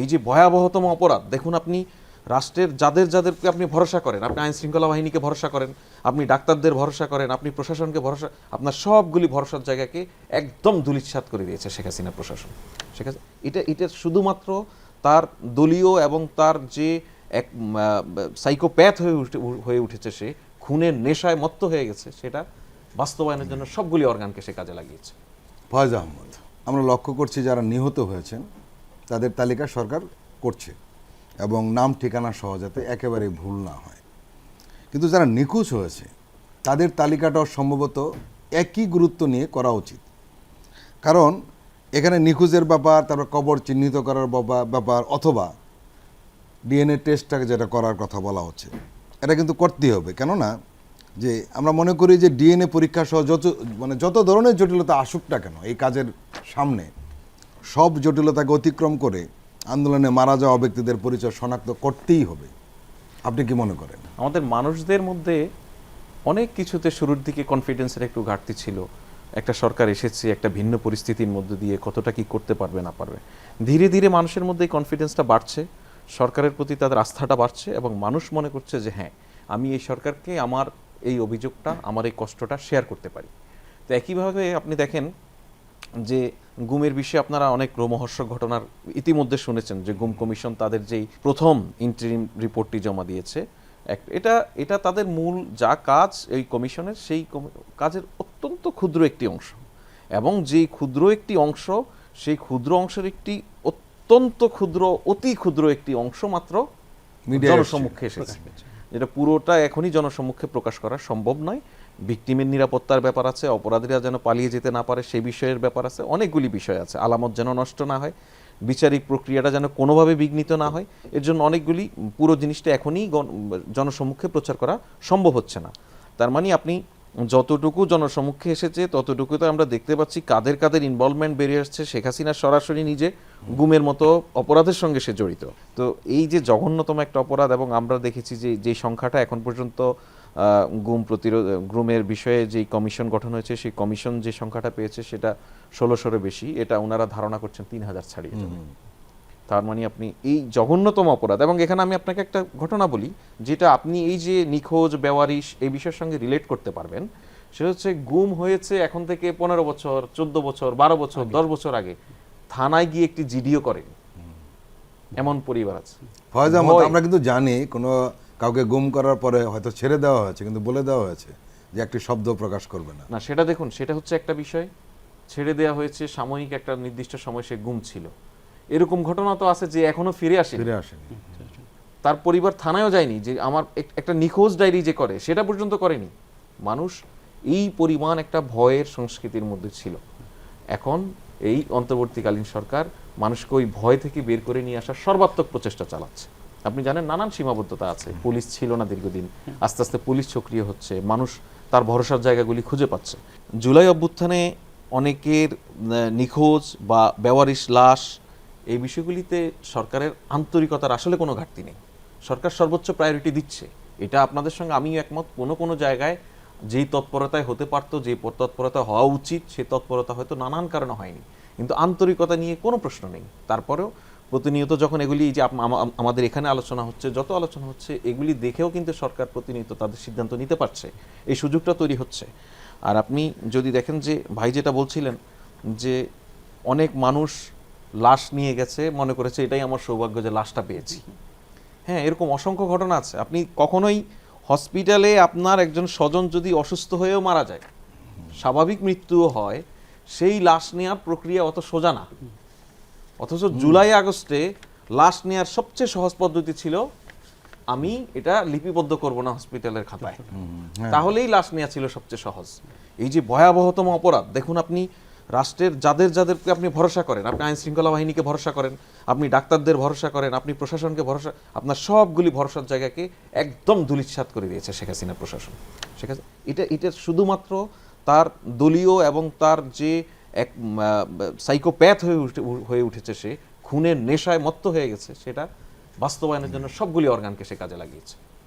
এই যে ভয়াবহতম অপরাধ, দেখুন আপনি রাষ্ট্রের যাদের যাদেরকে আপনি ভরসা করেন, আপনি আইন শৃঙ্খলা বাহিনীকে ভরসা করেন, আপনি ডাক্তারদের ভরসা করেন, আপনি প্রশাসনকে ভরসা, আপনার সবগুলি ভরসার জায়গাকে একদম দুলিচ্ছাত করে দিয়েছে শেখ হাসিনা প্রশাসন। শেখ এটা এটা শুধুমাত্র তার দলীয় এবং তার যে এক সাইকোপ্যাথ হয়ে উঠে, হয়ে উঠেছে সে, খুনের নেশায় মত্ত হয়ে গেছে, সেটা বাস্তবায়নের জন্য সবগুলি অর্গানকে সে কাজে লাগিয়েছে। ফয়েজ আহমদ, আমরা লক্ষ্য করছি যারা নিহত হয়েছেন তাদের তালিকা সরকার করছে এবং নাম ঠিকানা সহ যাতে একেবারে ভুল না হয়। কিন্তু যারা নিখোঁজ হয়েছে, তাদের তালিকাটাও সম্ভবত একই গুরুত্ব নিয়ে করা উচিত। কারণ এখানে নিখোঁজের ব্যাপার, তারপর কবর চিহ্নিত করার ব্যাপার- অথবা ডিএনএ টেস্টটাকে যেটা করার কথা বলা হচ্ছে, এটা কিন্তু করতেই হবে। কেননা যে আমরা মনে করি যে ডিএনএ পরীক্ষা সহ যত মানে যত ধরনের জটিলতা আসুক না কেন, এই কাজের সামনে সব জটিলতাকে অতিক্রম করে আন্দোলনে মারা যাওয়া ব্যক্তিদের পরিচয় শনাক্ত করতেই হবে। আপনি কি মনে করেন? আমাদের মানুষদের মধ্যে অনেক কিছুতে শুরুর দিকে কনফিডেন্সের একটু ঘাটতি ছিল। একটা সরকার এসেছে, একটা ভিন্ন পরিস্থিতির মধ্যে দিয়ে কতটা কি করতে পারবে, না পারবে। ধীরে ধীরে মানুষের মধ্যে এই কনফিডেন্সটা বাড়ছে। সরকারের প্রতি তাদের আস্থাটা বাড়ছে এবং মানুষ মনে করছে যে হ্যাঁ আমি এই সরকারকে আমার এই অভিযোগটা, আমার এই কষ্টটা শেয়ার করতে পারি। তো একইভাবে আপনি দেখেন যে গুমের বিষয়ে আপনারা অনেক রোমহর্ষক ঘটনার ইতিমধ্যে শুনেছেন যে গুম কমিশন তাদের যেই প্রথম ইন্টারিম রিপোর্টটি জমা দিয়েছে এটা এটা তাদের মূল যা কাজ এই কমিশনের সেই কাজের অত্যন্ত ক্ষুদ্র একটি অংশ। এবং যেই ক্ষুদ্র একটি অংশ সেই ক্ষুদ্র অংশের একটি অত্যন্ত ক্ষুদ্র অতি ক্ষুদ্র একটি অংশ মাত্র। জনসম্মুখে এসেছে। যেটা পুরোটা এখনই জনসম্মুখে প্রকাশ করা সম্ভব নয়। ভিকটিমের নিরাপত্তার ব্যাপার আছে, অপরাধীরা যেন পালিয়ে যেতে না পারে সেই বিষয়ের ব্যাপার আছে, অনেকগুলি বিষয় আছে। আলামত যেন নষ্ট না হয়, বিচারিক প্রক্রিয়াটা যেন কোনোভাবে বিঘ্নিত না হয়, এর জন্য অনেকগুলি পুরো জিনিসটা এখনই জনসম্মুখে প্রচার করা সম্ভব হচ্ছে না। তার মানে আপনি যতটুকু জনসম্মুখে এসেছে, ততটুকু তো আমরা দেখতে পাচ্ছি কাদের কাদের ইনভলভমেন্ট বেরিয়ে আসছে। শেখ হাসিনা সরাসরি নিজে গুমের মতো অপরাধের সঙ্গে সে জড়িত। তো এই যে জঘন্যতম একটা অপরাধ এবং আমরা দেখেছি যে যে সংখ্যাটা এখন পর্যন্ত গুম প্রতিরোধ গুমের বিষয়ে যে কমিশন গঠন হয়েছে সেই কমিশন যে সংখ্যাটা পেয়েছে সেটা ষোলোশোরও বেশি। এটা ওনারা ধারণা করছেন তিন হাজার ছাড়িয়ে যাবে। তার মানে আপনি এই জঘন্যতম অপরাধ এবং এখানে আমি আপনাকে একটা ঘটনা বলি যেটা আপনি এই যে নিখোঁজ বেওয়ারিশ এই বিষয়ের সঙ্গে রিলেট করতে পারবেন সেটা হচ্ছে গুম হয়েছে এখন থেকে পনেরো বছর চোদ্দ বছর বারো বছর দশ বছর আগে। থানায় গিয়ে একটি জিডিও করেন। এমন পরিবার আছে। ফয়েজ আমরা কিন্তু জানি কোনো কাউকে গুম করার পরে হয়তো ছেড়ে দেওয়া হয়েছে কিন্তু বলে দেওয়া হয়েছে যে একটি শব্দ প্রকাশ করবে না। না সেটা দেখুন সেটা হচ্ছে একটা বিষয়। ছেড়ে দেওয়া হয়েছে সাময়িক একটা নির্দিষ্ট সময় সে গুম ছিল। এরকম ঘটনা তো আছে যে এখনও ফিরে আসে ফিরে আসেনি। তার পরিবার থানায়ও যায়নি যে আমার একটা নিখোঁজ ডায়েরি যে করে সেটা পর্যন্ত করেনি। মানুষ এই পরিমাণ একটা ভয়ের সংস্কৃতির মধ্যে ছিল। এখন এই অন্তর্বর্তীকালীন সরকার মানুষকে ওই ভয় থেকে বের করে নিয়ে আসার সর্বাত্মক প্রচেষ্টা চালাচ্ছে। আপনি জানেন নানান সীমাবদ্ধতা আছে। পুলিশ ছিল না দীর্ঘদিন। আস্তে আস্তে পুলিশ সক্রিয় হচ্ছে। মানুষ তার ভরসার জায়গাগুলি খুঁজে পাচ্ছে। জুলাই অভ্যুত্থানে অনেকের নিখোঁজ বা বেওয়ারিশ লাশ এই বিষয়গুলিতে সরকারের আন্তরিকতার আসলে কোনো ঘাটতি নেই। সরকার সর্বোচ্চ প্রায়োরিটি দিচ্ছে। এটা আপনাদের সঙ্গে আমিও একমত। কোনো কোনো জায়গায় যেই তৎপরতায় হতে পারতো যে তৎপরতা হওয়া উচিত, সে তৎপরতা হয়তো নানান কারণে হয়নি। কিন্তু আন্তরিকতা নিয়ে কোনো প্রশ্ন নেই। তারপরেও প্রতিনিয়ত যখন এগুলি যে আমা- আমাদের এখানে আলোচনা হচ্ছে, যত আলোচনা হচ্ছে, এগুলি দেখেও কিন্তু সরকার প্রতিনিয়ত তাদের সিদ্ধান্ত নিতে পারছে। এই সুযোগটা তৈরি হচ্ছে। আর আপনি যদি দেখেন যে, ভাই যেটা বলছিলেন যে, অনেক মানুষ লাশ নিয়ে গেছে, মনে করেছে এটাই আমার সৌভাগ্য যে লাশটা পেয়েছি। হ্যাঁ এরকম অসংখ্য ঘটনা আছে। আপনি কখনোই হসপিটালে আপনার একজন স্বজন যদি অসুস্থ হয়েও মারা যায়, স্বাভাবিক মৃত্যুও হয়, সেই লাশ নেওয়ার প্রক্রিয়া অত সোজা না। অথচ জুলাই আগস্টে লাশ নেওয়ার সবচেয়ে সহজ পদ্ধতি ছিল আমি এটা লিপিবদ্ধ করব না হসপিটালের খাতায়। তাহলেই লাশ নেওয়া ছিল সবচেয়ে সহজ। এই যে ভয়াবহতম অপরাধ দেখুন আপনি রাষ্ট্রের যাদের যাদেরকে আপনি ভরসা করেন আপনি আইন শৃঙ্খলা বাহিনীকে ভরসা করেন আপনি ডাক্তারদের ভরসা করেন আপনি প্রশাসনকে ভরসা আপনার সবগুলি ভরসার জায়গাকে একদম দুলিচ্ছাত করে দিয়েছে শেখ হাসিনা প্রশাসন। শেখ হাসিনা এটা এটা শুধুমাত্র তার দলীয় এবং তার যে এক সাইকোপ্যাথ হয়ে হয়ে উঠেছে সে, খুনের নেশায় মত্ত হয়ে গেছে, সেটা বাস্তবায়নের জন্য সবগুলি অর্গানকে সে কাজে লাগিয়েছে।